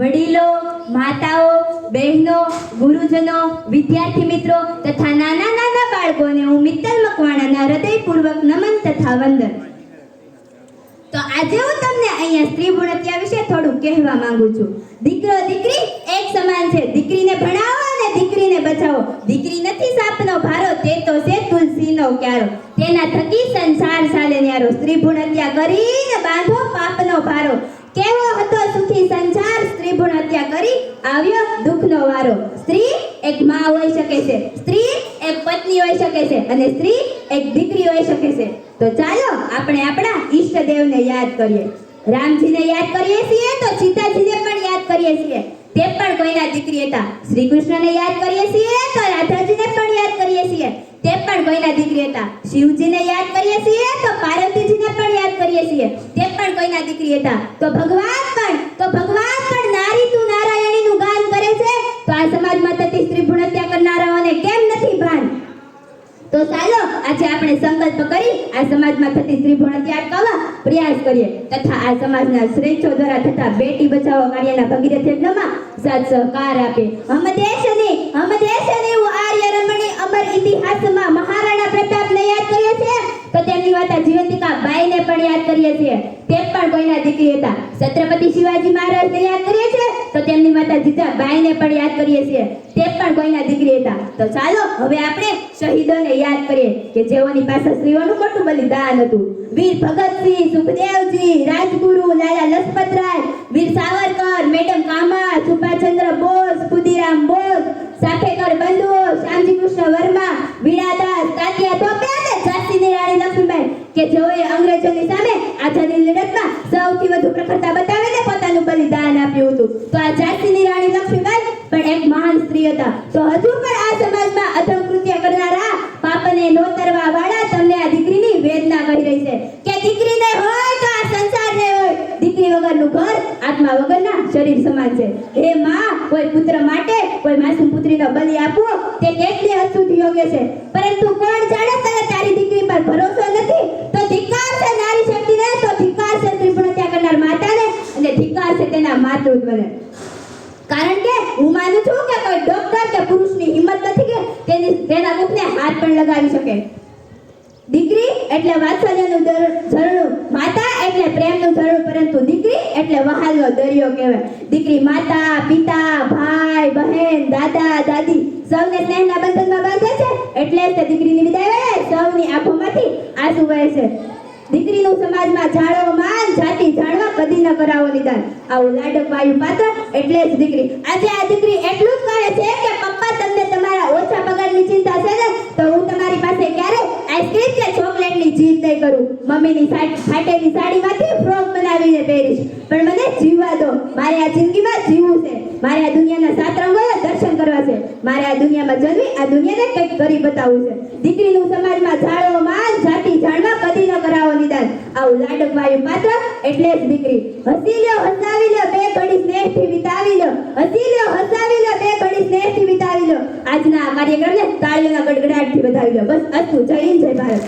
વડીલો, માતાઓ, બહેનો, ગુરુજનો, વિદ્યાર્થી મિત્રો તથા નાના નાના બાળકોને હું મિત્તલ મકવાણાના હૃદયપૂર્વક નમન તથા વંદન. તો આજે હું તમને અહીંયા સ્ત્રી ભૂણત્યા વિશે થોડું કહેવા માંગુ છું. દીકરો, દીકરી એક સમાન છે. દીકરીને ભણાવો અને દીકરીને બચાવો. દીકરી નથી સાપનો ભારો, તે તો છે તુલસીનો ક્યારો. તેના થકી સંસાર ચાલે ન્યારો. સ્ત્રી ભૂણત્યા કરીને બાંધો પાપનો ભારો. કેવો કરી આવ્યો દુઃખનો વારો. સ્ત્રી એક માં હોઈ શકે છે. સ્ત્રી એક પત્ની હોઈ શકે છે અને સ્ત્રી એક દીકરી હોઈ શકે છે. તો ચાલો આપણે આપણા ઈષ્ટદેવને યાદ કરીએ. રામજીને યાદ કરીએ છીએ તો સીતાજીને પણ યાદ કરીએ છીએ. તે પણ કોઈના દીકરી હતા. શ્રી કૃષ્ણને યાદ કરીએ છીએ તો રાધાજીને પણ યાદ કરીએ છીએ. તે પણ કોઈના દીકરી હતા. શિવજીને યાદ કરીએ છીએ તો પાર્વતીજીને પણ યાદ કરીએ છીએ. તે પણ કોઈના દીકરી હતા. તો ભગવાન તો ચાલો આજે આપણે સંકલ્પ કરી આ સમાજમાં થતી સ્ત્રી ભૂણત્યા અટકાવવા પ્રયાસ કરીએ. તથા આ સમાજના શ્રેષ્ઠો દ્વારા થતા બેટી બચાવો કાર્યના ભગીરથ યજ્ઞમાં સાથ સહકાર આપે. હમ દેશની હમ દેશની હું આર્ય રમણી અમર ઇતિહાસમાં મહારાણા પ્રતાપને યાદ કરીએ છીએ તો તેમની માતા જીવંતિકા બાઈને પણ યાદ કરીએ છીએ. તે પણ કોઈના દીકરી હતા. છત્રપતિ શિવાજી મહારાજને યાદ કરીએ. તેમની માતા જીજા બાઈને પણ યાદ કરીએ છીએ. તે પણ કોઈના દીકરી હતા. તો ચાલો, હવે આપણે શહીદોને યાદ કરીએ કે જેઓની પાસે સ્ત્રીઓનું મોટું બલિદાન હતું. વીર ભગતસિંહ, સુખદેવજી, રાજગુરુ, લાલા લજપતરાય, વીર સાવરકર, મેડમ કામા સુભાષચંદ્ર બોઝ, ખુદીરામ બોઝ, સાખેકર બંધુઓ, શ્યામજી કૃષ્ણ વર્મા વીણાદાસ કાતિયા ટોપે અને ઝાંસીની રાણી લક્ષ્મીબાઈ, કે જેઓએ અંગ્રેજોની સામે આઝાદી લડતમાં સૌથી વધુ પ્રખરતા બતાવીને પોતાનું બલિદાન આપ્યું હતું. તો આ ઝાંસીની રાણી લક્ષ્મીબાઈ, પણ એક મહાન સ્ત્રી હતા. તો હજુ પણ આ સમાજમાં અધમ કૃત્ય કરનારા પાપને નોતરવા વાળા તમને આ દીકરીની વેદના કહી રહી છે. કે દીકરીને હોય તો આ સંસાર હોય. દીકરી વગરનું ઘર આત્મા વગરના શરીર સમાન છે. હે માં, કોઈ પુત્ર માટે કોઈ માસૂમ પુત્રીનો બલિ આપવો તે કેટલી હદ સુધી યોગ્ય છે. પરંતુ કોણ જાણે તને તારી દીકરી પર ભરોસો નથી તો ધિક્કાર છે નારી શક્તિને તો ધિક્કાર છે સ્ત્રી ભૂણત્યા કરનાર માતાને અને ધિક્કાર છે તેના માતૃત્વને કારણ કે હું માનું છું કે કોઈ ડોક્ટર કે પુરુષની હિંમત નથી કે તેની, તેના મુખને હાથ પણ લગાવી શકે. દીકરી એટલે વાત્સલ્યનું ઝરણું માતા એટલે પ્રેમનું ઝરણું, પરંતુ દીકરી એટલે વહાલનો દરિયો કહેવાય. દીકરી માતા, પિતા, ભાઈ, બહેન, દાદા, દાદી સૌને સ્નેહના બંધનમાં બાંધે છે. એટલે તે દીકરીની વિદાય સૌની આંખોમાંથી આંસુ વહે છે. દીકરીનું સમાજમાં જાળવો માન જાતિ જાણવા કદી ન કરાવો નિદાન આવું લાડક વાયુ પાત્ર એટલે જ દીકરી. આજે આ દીકરી એટલું જ કહે છે કે પપ્પા તમને તમારા ઓછા પગારની ચિંતા છે ને, તો હું તમારી પાસે ક્યારે આઈસ્ક્રીમ કે ચોકલેટની જીત નહીં કરું. મમ્મીની ફાટેલી સાડીમાંથી ફ્રોક બનાવીને પહેરીશ પણ મને જીવવા દો મારે આ જિંદગીમાં જીવવું છે. મારે આ દુનિયાના સાત રંગોના દર્શન કરવા છે. મારે આ દુનિયામાં જન્મી, આ દુનિયાને કંઈક કરી બતાવવું છે. દીકરીનું સમાજમાં જાળવો માન, જાતિ જાણવા કદી ન કરાવો નિદાન. આવું લાડક વાયુ પાત્ર એટલે જ દીકરી. હસી લ્યો, હસાવી લ્યો, બે ઘડી સ્નેહથી વિતાવી લ્યો. હસી લ્યો, હસાવી લ્યો, બે ઘડી સ્નેહથી વિતાવી લ્યો. આજના કાર્યક્રમને તાળીઓના ગડગડાટથી વધાવી લ્યો. બસ અસ્તુ. જય હિન્દ, જય ભારત.